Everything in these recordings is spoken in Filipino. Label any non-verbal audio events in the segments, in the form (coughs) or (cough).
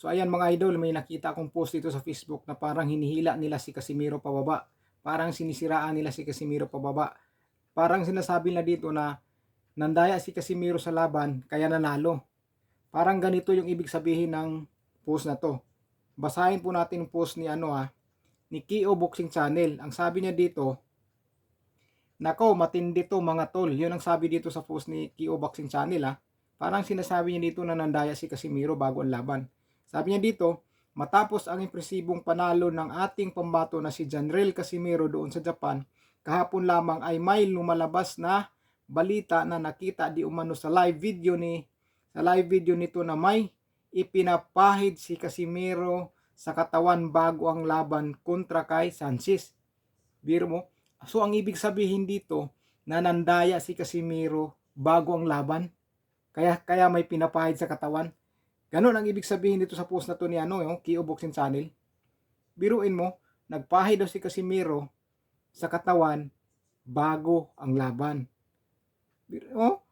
So ayan mga idol, may nakita akong post dito sa Facebook na parang hinihila nila si Casimiro pababa. Parang sinisiraan nila si Casimiro pababa. Parang sinasabi na dito na nandaya si Casimiro sa laban kaya nanalo. Parang ganito yung ibig sabihin ng post na to. Basahin po natin yung post ni ano ah, ni Kio Boxing Channel. Ang sabi niya dito, Nako, matindi to mga tol. Yun ang sabi dito sa post ni Kio Boxing Channel ah. Parang sinasabi niya dito na nandaya si Casimiro bago ang laban. Sabi niya dito, matapos ang impresibong panalo ng ating pambato na si Janrel Casimiro doon sa Japan, kahapon lamang ay may lumalabas na balita na nakita di umano sa live video ni sa live video nito na may ipinapahid si Casimiro sa katawan bago ang laban kontra kay Sanchez. Biro mo? So ang ibig sabihin dito, nanandaya si Casimiro bago ang laban. Kaya kaya may pinapahid sa katawan. Ganon ang ibig sabihin dito sa post na to ni ano, yung Kio Boxing Channel. Biruin mo, nagpahid daw si Casimiro sa katawan bago ang laban. Oh,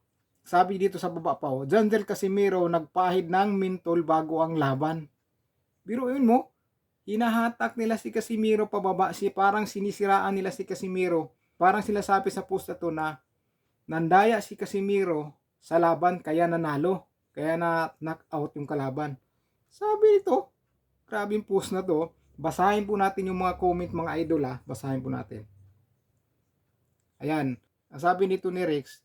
sabi dito sa baba pa, oh, Janjel Casimiro nagpahid ng mintol bago ang laban. Biruin mo, hinahatak nila si Casimiro pababa, si parang sinisiraan nila si Casimiro. Parang sila sa post na to na nandaya si Casimiro sa laban kaya nanalo. Kaya na knock out yung kalaban. Sabi nito, grabe yung post na to. Basahin po natin yung mga comment mga idol ha. Basahin po natin. Ayan. Ang sabi nito ni Rex,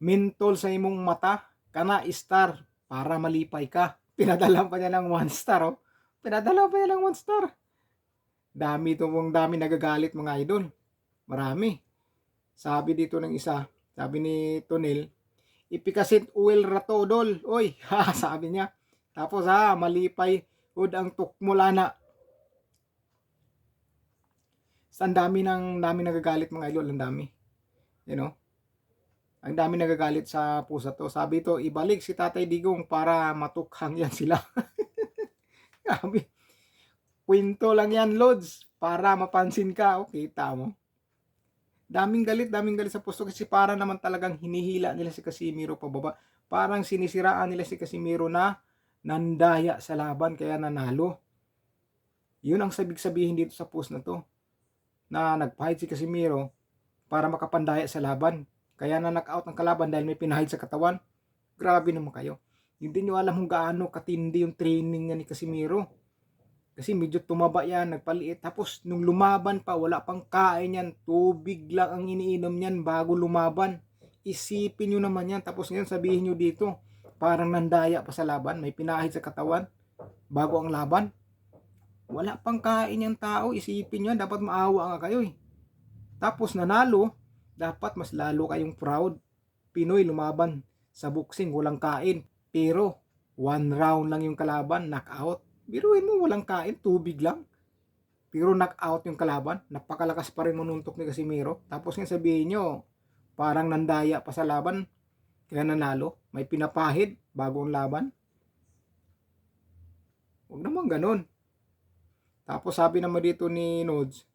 Mintol sa imong mata, kana star para malipay ka. (laughs) Pinadala pa niya ng one star oh. Pinadala pa niya ng one star. Dami to mong dami nagagalit mga idol. Marami. Sabi dito ng isa, sabi ni Tonel, ipikasit uwel ratodol. Oy, (laughs) ha, sabi niya. Tapos ha, malipay ud ang tukmula na. Sa ang dami ng dami nagagalit mga idol, ang dami. You know? Ang dami nagagalit sa pusa to. Sabi to, ibalik si Tatay Digong para matukhang yan sila. (laughs) Sabi, kwento lang yan, Lods, para mapansin ka. Okay, tamo. Daming galit, daming galit sa pusto kasi para naman talagang hinihila nila si Casimiro pababa. Parang sinisiraan nila si Casimiro na nandaya sa laban kaya nanalo. Yun ang sabig sabihin dito sa post na to. Na nagpahid si Casimiro para makapandaya sa laban. Kaya na knock-out ang kalaban dahil may pinahid sa katawan. Grabe naman kayo. Hindi nyo alam kung gaano katindi yung training niya ni Casimiro. Kasi medyo tumaba yan, nagpaliit. Tapos nung lumaban pa, wala pang kain yan. Tubig lang ang iniinom niyan bago lumaban. Isipin nyo naman yan. Tapos ngayon sabihin nyo dito, parang nandaya pa sa laban. May pinahid sa katawan bago ang laban. Wala pang kain yung tao. Isipin nyo, dapat maawa nga kayo eh. Tapos nanalo, dapat mas lalo kayong proud. Pinoy lumaban sa boxing, walang kain. Pero, one round lang yung kalaban, knockout. Biruin mo, walang kain, tubig lang. Pero knockout yung kalaban, napakalakas pa rin manuntok ni Casimiro. Tapos nga sabihin nyo, parang nandaya pa sa laban, kaya nanalo. May pinapahid bago ang laban. Huwag naman ganun. Tapos sabi naman dito ni Nodes,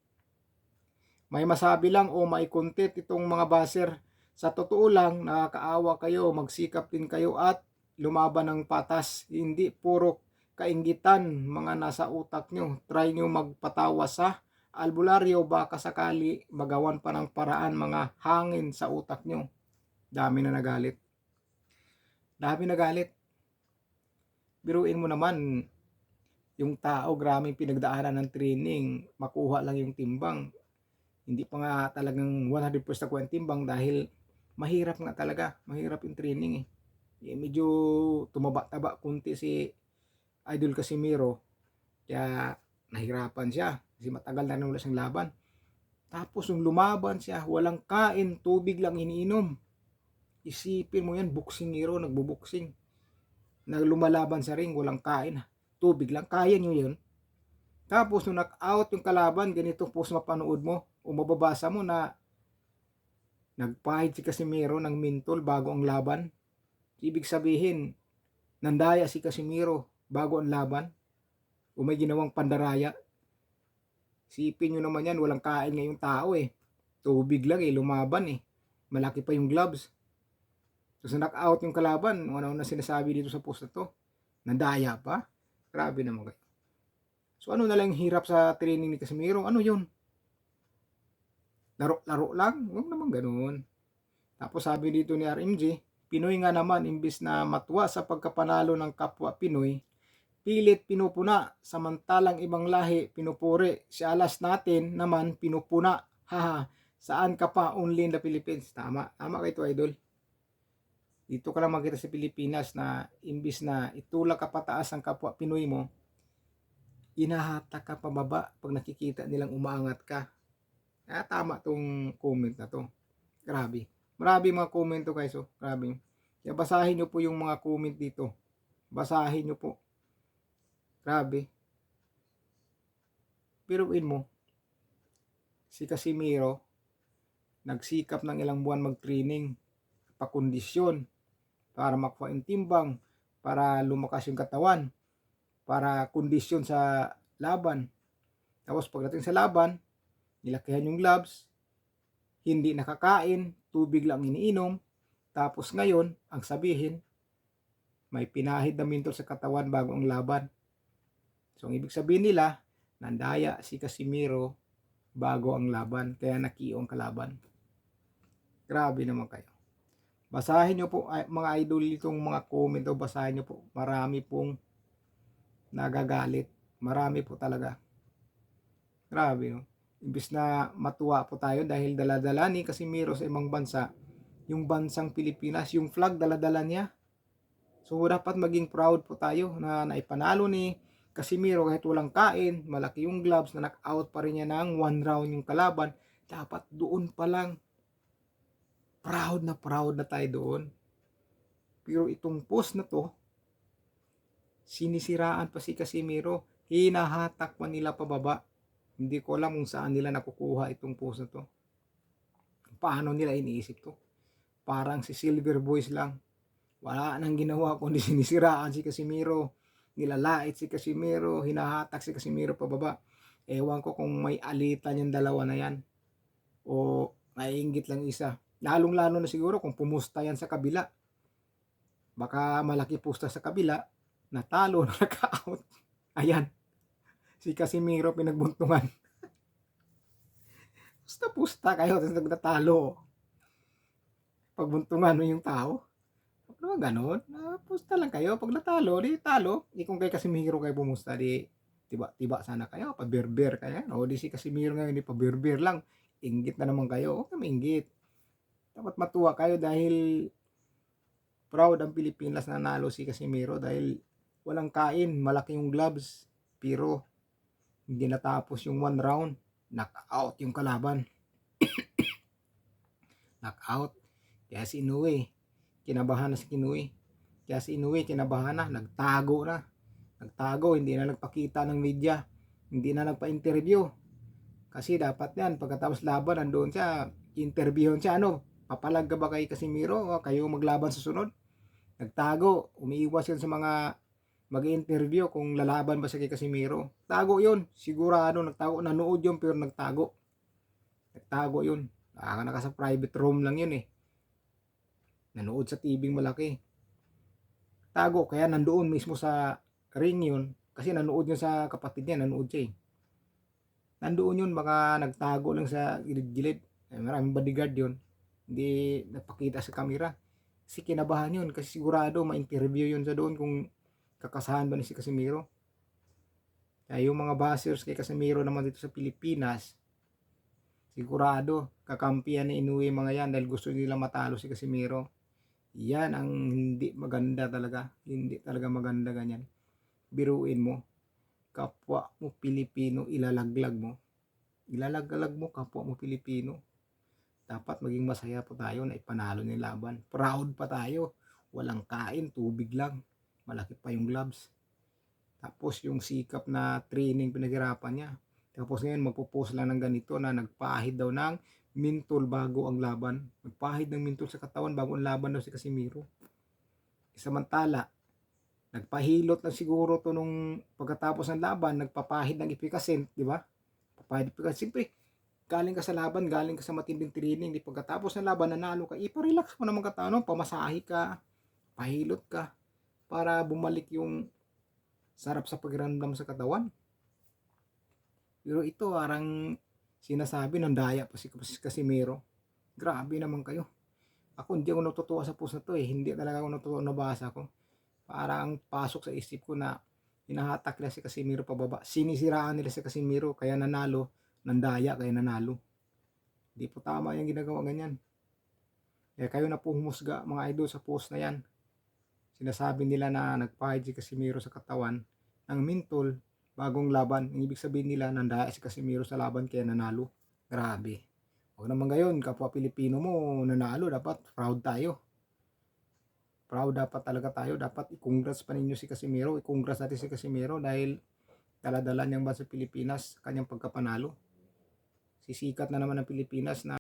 may masabi lang o may content itong mga baser. Sa totoo lang, nakakaawa kayo, magsikap din kayo at lumaban ng patas. Hindi puro kaingitan mga nasa utak nyo. Try nyo magpatawa sa albularyo baka sakali magawan pa ng paraan mga hangin sa utak nyo. Dami na nagalit. Dami nagalit. Biruin mo naman, yung tao, graming pinagdaanan ng training, makuha lang yung timbang. Hindi pa nga talagang 100% ko yung timbang dahil mahirap nga talaga. Mahirap yung training eh. eh medyo tumaba-taba kunti si Idol Casimiro. Kaya nahirapan siya. Kasi matagal na nung siyang laban. Tapos nung lumaban siya, walang kain, tubig lang iniinom. Isipin mo yan, boxing hero, nagbuboxing. Na sa ring, walang kain. Tubig lang, kaya nyo yun. Tapos nung knock-out yung kalaban, ganito post mapanood mo o mababasa mo na nagpahid si Casimiro ng mintol bago ang laban. Ibig sabihin, nandaya si Casimiro bago ang laban o may ginawang pandaraya. Sipin nyo naman yan, walang kain ngayong tao eh. Tubig lang eh, lumaban eh. Malaki pa yung gloves. So sa knock-out yung kalaban, ano na sinasabi dito sa post na to. Nandaya pa? Grabe naman kayo. So ano na lang hirap sa training ni Casimiro? Ano yun? Laro-laro lang? Huwag naman ganun. Tapos sabi dito ni RMJ, Pinoy nga naman imbis na matuwa sa pagkapanalo ng kapwa Pinoy, pilit pinupuna, samantalang ibang lahi pinupuri. Si alas natin naman pinupuna. Haha, saan ka pa only in the Philippines? Tama, tama kayo idol. Dito ka lang makita sa Pilipinas na imbis na itulak ka pataas ang kapwa Pinoy mo, inahatak ka pababa pag nakikita nilang umaangat ka. Kaya tama tong comment na to. Grabe. Marami mga comment to guys. Oh. Grabe. Kaya basahin nyo po yung mga comment dito. Basahin nyo po. Grabe. Piruin mo. Si Casimiro, nagsikap ng ilang buwan mag-training, pakondisyon, para makuha yung timbang, para lumakas yung katawan, para kondisyon sa laban. Tapos pagdating sa laban, nilakihan yung gloves, hindi nakakain, tubig lang iniinom, tapos ngayon, ang sabihin, may pinahid na mintol sa katawan bago ang laban. So, ang ibig sabihin nila, nandaya si Casimiro bago ang laban, kaya nakiong kalaban. Grabe naman kayo. Basahin nyo po, mga idol, itong mga comment o basahin nyo po. Marami pong nagagalit. Marami po talaga. Grabe, no? Imbis na matuwa po tayo dahil daladala ni Casimiro sa ibang bansa, yung bansang Pilipinas, yung flag daladala niya. So dapat maging proud po tayo na naipanalo ni Casimiro kahit walang kain, malaki yung gloves, na knock-out pa rin niya ng one round yung kalaban. Dapat doon pa lang proud na proud na tayo doon. Pero itong post na to, sinisiraan pa si Casimiro, hinahatak pa nila pababa. Hindi ko alam kung saan nila nakukuha itong post na to. Paano nila iniisip to? Parang si Silver Boys lang. Wala nang ginawa kundi sinisiraan si Casimiro. Nilalait si Casimiro, hinahatak si Casimiro pababa. Ewan ko kung may alitan yung dalawa na yan. O naiingit lang isa. Lalong lalo na siguro kung pumusta yan sa kabila. Baka malaki pusta sa kabila, natalo, (laughs) naka-out. Ayan. Si Casimiro pinagbuntungan. (laughs) Pusta-pusta kayo, tapos nagtatalo. Pagbuntungan mo yung tao. Ba ganun? Ah, pusta lang kayo. Pag natalo, di talo. Di kung kay Casimiro kayo pumusta, di tiba, tiba sana kayo. Paberber kayo. O di si Casimiro ngayon, di paberber lang. Inggit na naman kayo. Okay, mainggit. Dapat matuwa kayo dahil proud ang Pilipinas na nalo si Casimiro dahil walang kain, malaki yung gloves, pero hindi natapos yung one round, knock-out yung kalaban. (coughs) knock-out. Kaya si Inoue, kinabahan na si Inoue. Kaya si Inoue, kinabahan na, nagtago na. Nagtago, hindi na nagpakita ng media, hindi na nagpa-interview. Kasi dapat yan, pagkatapos laban, nandoon siya, interviewon siya, ano, papalag ka ba kay Casimiro o kayo maglaban sa sunod? Nagtago, umiiwas yan sa mga mag-interview kung lalaban ba siya kay Casimiro. Tago yun, sigurado nagtago, nanood yun pero nagtago. Nagtago yun. Naka naka sa private room lang yun eh. Nanood sa TV malaki. Tago, kaya nandoon mismo sa ring yun. Kasi nanood yun sa kapatid niya, nanood siya eh. Nandoon yun, baka nagtago lang sa gilid-gilid. Eh, maraming bodyguard yun hindi napakita sa camera. Kasi kinabahan yun kasi sigurado ma-interview yun sa doon kung kakasahan ba ni si Casimiro. Kaya yung mga bashers kay Casimiro naman dito sa Pilipinas, sigurado kakampiyan ni Inoue mga yan dahil gusto nila matalo si Casimiro. Yan ang hindi maganda talaga. Hindi talaga maganda ganyan. Biruin mo. Kapwa mo Pilipino, ilalaglag mo. Ilalaglag mo kapwa mo Pilipino dapat maging masaya po tayo na ipanalo ng laban. Proud pa tayo. Walang kain, tubig lang. Malaki pa yung gloves. Tapos yung sikap na training pinaghirapan niya. Tapos ngayon magpo-post lang ng ganito na nagpahid daw ng mintol bago ang laban. Nagpahid ng mintol sa katawan bago ang laban daw si Casimiro. Samantala, nagpahilot lang siguro to nung pagkatapos ng laban, nagpapahid ng ipikasent, di ba? Papahid ipikasent. Siyempre, galing ka sa laban, galing ka sa matinding training, di pagkatapos ng laban, nanalo ka, ipa-relax mo naman katano, pamasahe ka, pahilot ka, para bumalik yung sarap sa pakiramdam sa katawan. Pero ito parang sinasabi ng daya pa si, si Casimiro. Grabe naman kayo. Ako hindi ako natutuwa sa post na to eh. Hindi talaga ako natutuwa nabasa ko. Parang pasok sa isip ko na hinahatak nila si Casimiro pababa. Sinisiraan nila si Casimiro kaya nanalo. Nandaya kaya nanalo. Hindi po tama yung ginagawa ganyan. Kaya kayo na po humusga mga idol sa post na yan. Sinasabi nila na nagpahid si Casimiro sa katawan ng mintol bagong laban. Ang ibig sabihin nila nandaya si Casimiro sa laban kaya nanalo. Grabe. Huwag naman gayon, kapwa Pilipino mo nanalo, dapat proud tayo. Proud dapat talaga tayo. Dapat i-congrats pa ninyo si Casimiro. I-congrats natin si Casimiro dahil daladala niyang bansa Pilipinas kanyang pagkapanalo. Sisikat na naman ng Pilipinas na